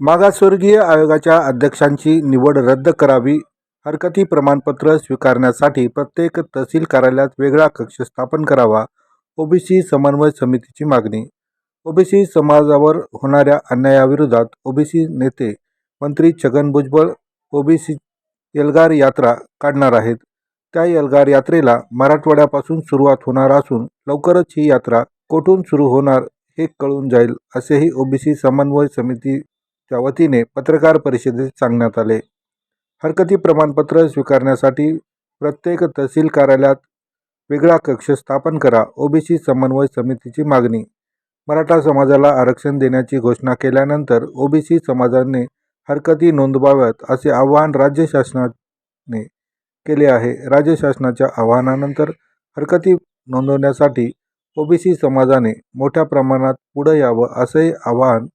मागासवर्गीय आयोगाच्या अध्यक्षांची निवड रद्द करावी हरकती प्रमाणपत्र स्वीकारण्यासाठी प्रत्येक तहसील कार्यालयात वेगळा कक्ष स्थापन करावा ओबीसी समन्वय समितीची मागणी. ओबीसी समाजावर होणाऱ्या अन्यायाविरोधात ओबीसी नेते मंत्री छगन भुजबळ ओबीसी एल्गार यात्रा काढणार आहेत. त्या एल्गार यात्रेला मराठवाड्यापासून सुरुवात होणार असून लवकरच ही यात्रा कोठून सुरू होणार हे कळून जाईल असेही ओबीसी समन्वय समिती च्या वतीने पत्रकार परिषदेत सांगण्यात आले. हरकती प्रमाणपत्र स्वीकारण्यासाठी प्रत्येक तहसील कार्यालयात वेगळा कक्ष स्थापन करा ओबीसी समन्वय समितीची मागणी. मराठा समाजाला आरक्षण देण्याची घोषणा केल्यानंतर ओबीसी समाजाने हरकती नोंदवाव्यात असे आवाहन राज्य शासनाने केले आहे. राज्य शासनाच्या आवाहनानंतर हरकती नोंदवण्यासाठी ओबीसी समाजाने मोठ्या प्रमाणात पुढे यावं असे आवाहन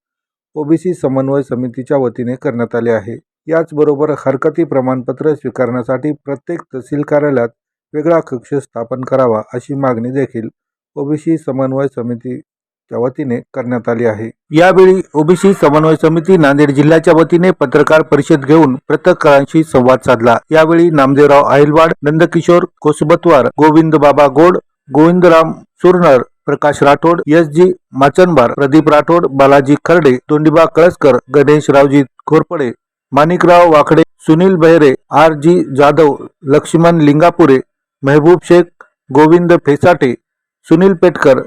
ओबीसी समन्वय समितीच्या वतीने करण्यात आले आहे. याचबरोबर हरकती प्रमाणपत्र स्वीकारण्यासाठी प्रत्येक तहसील कार्यालयात वेगळा कक्ष स्थापन करावा अशी मागणी देखील ओबीसी समन्वय समितीच्या वतीने करण्यात आली आहे. यावेळी ओबीसी समन्वय समिती नांदेड जिल्ह्याच्या वतीने पत्रकार परिषद घेऊन पत्रकारांशी संवाद साधला. यावेळी Namdevrao आहिलवाड Nandkishor Kosbatwar Govind Baba God Govindram Surnar Prakash Rathod S G Machanbar Pradeep Rathod Balaji Kharde Tondiba Kalaskar Ganesh Raoji Ghorpade Manikrao Wakde Sunil Bahire R G Jadhav Laxman Lingapure Mehboob Shaikh Govind Fesate Sunil Petkar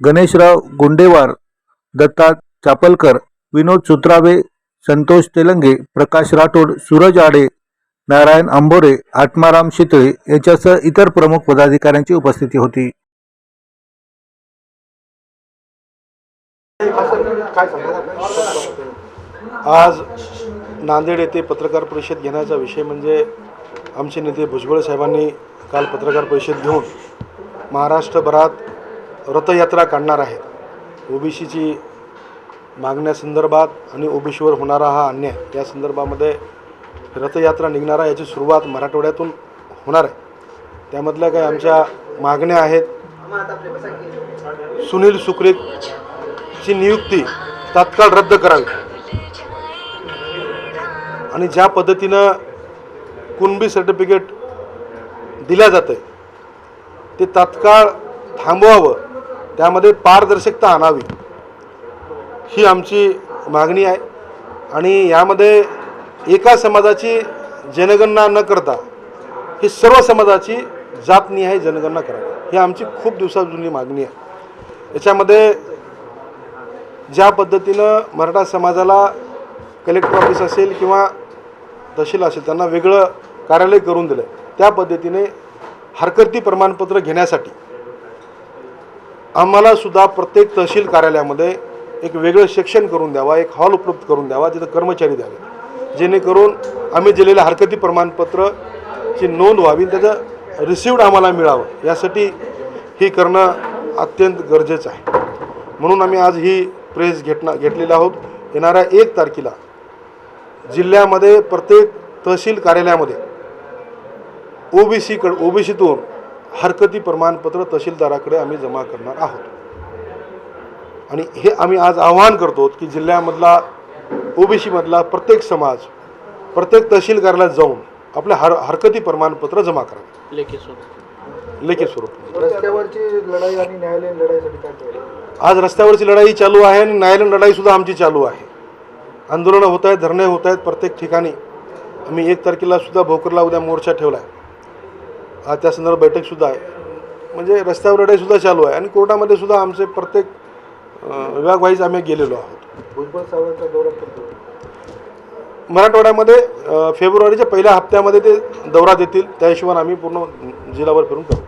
Ganeshrao Gundewar Datta Chapalkar Vinod Sutrawe Santosh Telange Prakash Rathod Suraj Ade Narayan Ambore Atmaram Shitale यांच्यासह इतर प्रमुख पदाधिकाऱ्यांची उपस्थिती होती. आज नांदेड येथे पत्रकार परिषद घेण्याचा विषय म्हणजे आमचे नेते भुजबळ साहेबांनी काल पत्रकार परिषद घेऊन महाराष्ट्रभरात रथयात्रा काढणार आहेत. ओबीसीची मागण्यासंदर्भात आणि ओबीसीवर होणारा हा अन्याय या संदर्भामध्ये रथयात्रा निघणारा याची सुरुवात मराठवाड्यातून होणार आहे. त्यामधल्या काही आमच्या मागण्या आहेत. सुनील ची नियुक्ती तात्काळ रद्द करावी. आणि ज्या पद्धतीनं कुणबी सर्टिफिकेट दिल्या जातं ते तात्काळ थांबवावं त्यामध्ये पारदर्शकता आणावी ही आमची मागणी आहे. आणि यामध्ये एका समाजाची जनगणना न करता ही सर्व समाजाची जातनिहाय जनगणना करावी. ही आमची खूप दिवसा जुनी मागणी आहे. याच्यामध्ये ज्या पद्धतीनं मराठा समाजाला कलेक्टर ऑफिस असेल किंवा तहसील असेल त्यांना वेगळं कार्यालय करून दिलं त्या पद्धतीने हरकती प्रमाणपत्र घेण्यासाठी आम्हाला सुद्धा प्रत्येक तहसील कार्यालयामध्ये एक वेगळं सेक्शन करून द्यावा एक हॉल उपलब्ध करून द्यावा तिथं कर्मचारी द्यावे. जेणेकरून आम्ही दिलेलं हरकती प्रमाणपत्रची नोंद व्हावी त्याचं रिसिव्ड आम्हाला मिळावं यासाठी ही करणं अत्यंत गरजेचं आहे. म्हणून आम्ही आज ही प्रेस घेतना घेतलेली आहोत. येणाऱ्या एक तारखेला जिल्ह्यामध्ये प्रत्येक तहसील कार्यालयामध्ये ओबीसीकडे ओबीसीतून हरकती प्रमाणपत्र तहसीलदाराकडे आम्ही जमा करणार आहोत. आणि हे आम्ही आज आवाहन करतो की जिल्ह्यामधला ओबीसीमधला प्रत्येक समाज प्रत्येक तहसील कार्यालयात जाऊन आपल्या हर हरकती प्रमाणपत्र जमा करावे लेखी स्वरूप. लेखी स्वरूप. रस्त्यावरची लढाई आणि न्यायालयीन लढाईसाठी काय आज रस्त्यावरची लढाई चालू आहे आणि न्यायालयीन लढाईसुद्धा आमची चालू आहे. आंदोलनं होत आहेत धरणे होत आहेत प्रत्येक ठिकाणी. आम्ही एक तारखेला सुद्धा भोकरला उद्या मोर्चा ठेवला आहे आज त्या संदर्भात बैठकसुद्धा आहे. म्हणजे रस्त्यावर लढाईसुद्धा चालू आहे आणि कोर्टामध्ये सुद्धा आमचे प्रत्येक विभागवाईज आम्ही गेलेलो आहोत. भुजबळ साहेबांचा दौरा करतो मराठवाड्यामध्ये फेब्रुवारीच्या पहिल्या हप्त्यामध्ये ते दौरा देतील. त्या हिशोबाने आम्ही पूर्ण जिल्हाभर फिरून करू.